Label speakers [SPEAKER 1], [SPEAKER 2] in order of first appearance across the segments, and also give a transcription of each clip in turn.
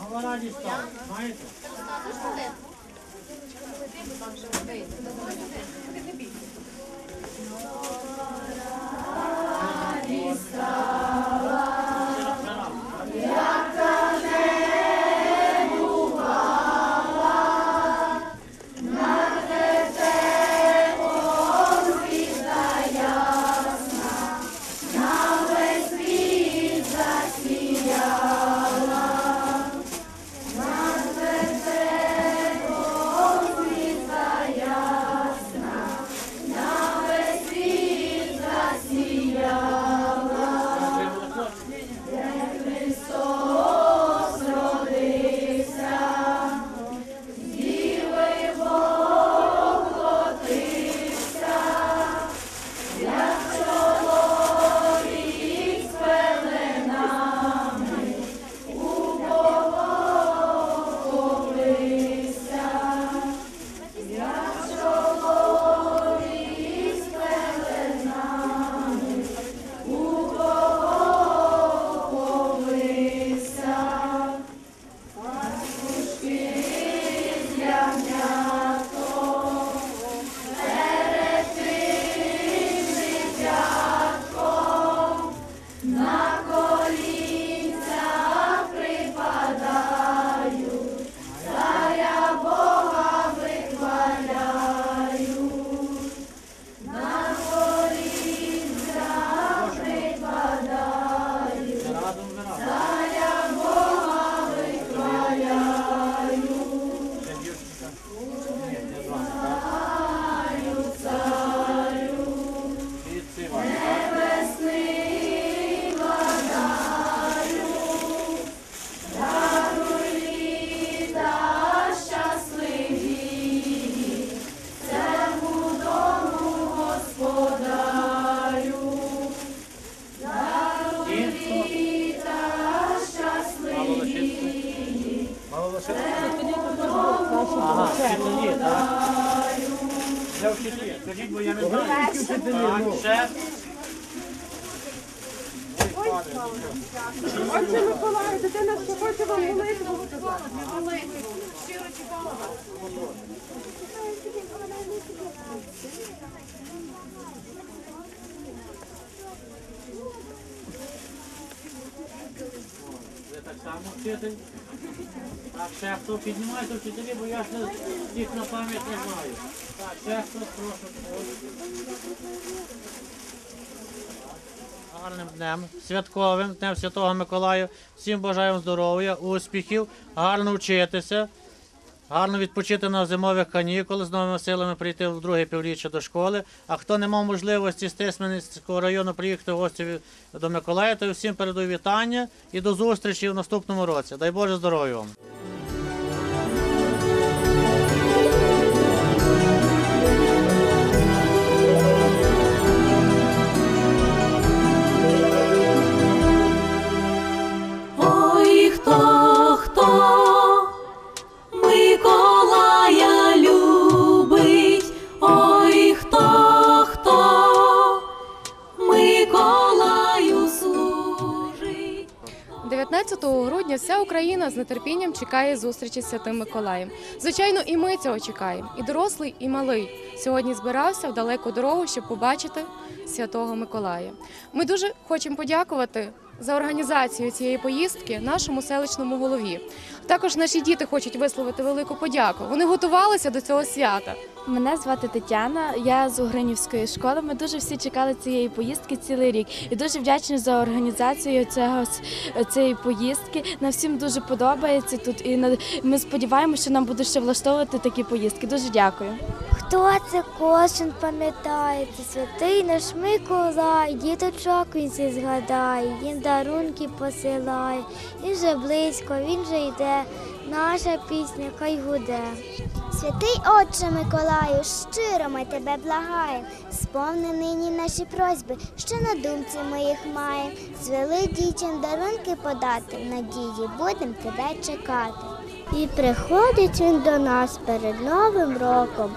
[SPEAKER 1] Нова радість стала, знаєте? Скажіть, бо я не знаю. Так, ще.
[SPEAKER 2] Отче Миколай, дитина ще хоче вам молитву сказати.
[SPEAKER 1] Ви так само вчитель? Так, ще хто піднімайте вчителі, бо я ще їх на пам'ять не знаю. Гарним днем, святковим днем Святого Миколая. Всім бажаємо здоров'я, успіхів, гарно вчитися, гарно відпочити на зимових канікулах, з новими силами прийти в друге півріччя до школи. А хто не мав можливості з Тисменницького району приїхати в гості до Миколая, то всім передаю вітання і до зустрічі в наступному році. Дай Боже здоров'я вам!
[SPEAKER 3] 19 грудня вся Україна з нетерпінням чекає зустрічі з Святим Миколаєм. Звичайно, і ми цього чекаємо. І дорослий, і малий сьогодні збирався в далеку дорогу, щоб побачити Святого Миколая. Ми дуже хочемо подякувати за організацію цієї поїздки нашому селищному голові. Також наші діти хочуть висловити велику подяку. Вони готувалися до цього свята.
[SPEAKER 4] Мене звати Тетяна, я з Угринівської школи. Ми дуже всі чекали цієї поїздки цілий рік і дуже вдячні за організацію цього цієї поїздки. Нам всім дуже подобається тут, і на- ми сподіваємося, що нам будуть ще влаштовувати такі поїздки. Дуже дякую.
[SPEAKER 5] Хто це кожен пам'ятає? Це святий наш Миколай, діточок він всі згадає, їм дарунки посилає. Він же близько, він же йде, наша пісня хай гуде. Святий Отче Миколаю, щиро ми тебе благаємо. Сповни нині наші просьби, що на думці ми їх маємо. Звели дітям дарунки подати, надії будем тебе чекати. І приходить він до нас перед Новим роком,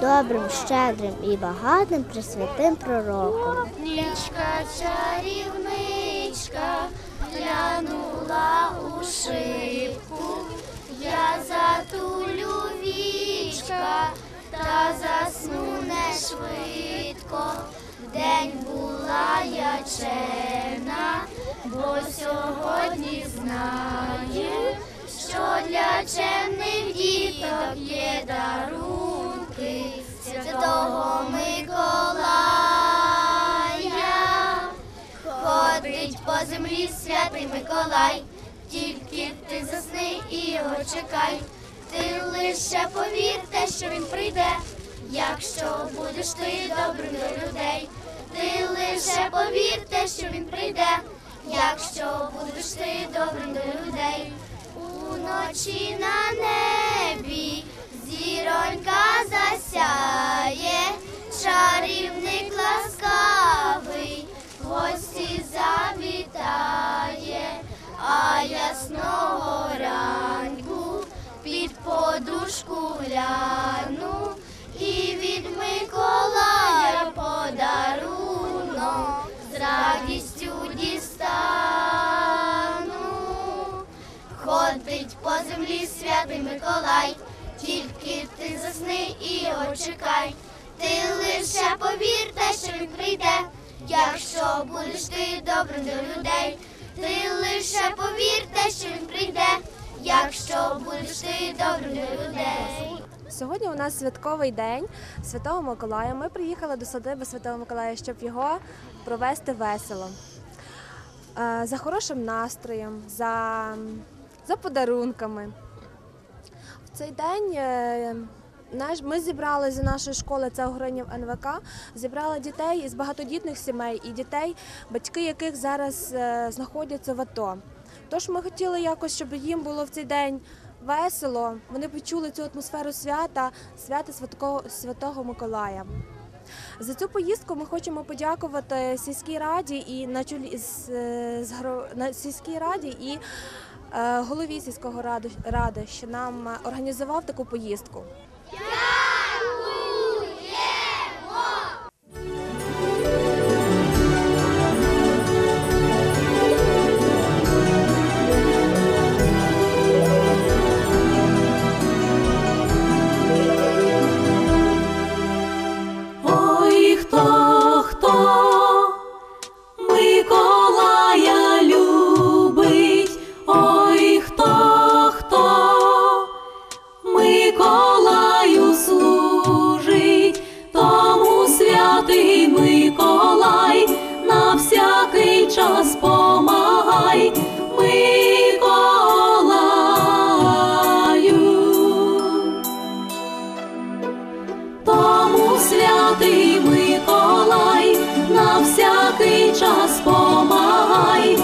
[SPEAKER 5] добрим, щедрим і багатим присвятим пророком глянула у шибку, я затулю вічка та засну не швидко. День була я чемна, бо сьогодні знаю, що для чемних діток є дарунки святого ми. По святий Миколай, тільки ти засни і його чекай. Ти лише повір те, що він прийде, якщо будеш ти добрим до людей. Ти лише повір те, що він прийде, якщо будеш ти добрим до людей. Уночі на небі зіронька засяє, ясного ранку під подушку гляну і від Миколая подарунок з радістю дістану. Ходить по землі святий Миколай, тільки ти засни і його чекай. Ти лише повір те, що він прийде, якщо будеш ти добрим до людей. Ти лише повір те, що він прийде, якщо будеш ти добрим до людей.
[SPEAKER 6] Сьогодні у нас святковий день Святого Миколая. Ми приїхали до садиби Святого Миколая, щоб його провести весело. Е, За хорошим настроєм, за, за подарунками. В цей день е, ми зібрали з нашої школи це Огринів НВК, зібрали дітей із багатодітних сімей і дітей, батьки яких зараз е, знаходяться в АТО. Тож ми хотіли якось, щоб їм було в цей день весело. Вони почули цю атмосферу свята, свята Святого, Миколая. За цю поїздку ми хочемо подякувати сільській раді і на чолі з, е, на сільській раді і е, голові сільського ради, ради, що нам е, організував таку поїздку.
[SPEAKER 7] Yeah! Святий Миколай на всякий час помагай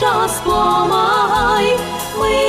[SPEAKER 7] час помагай. Ми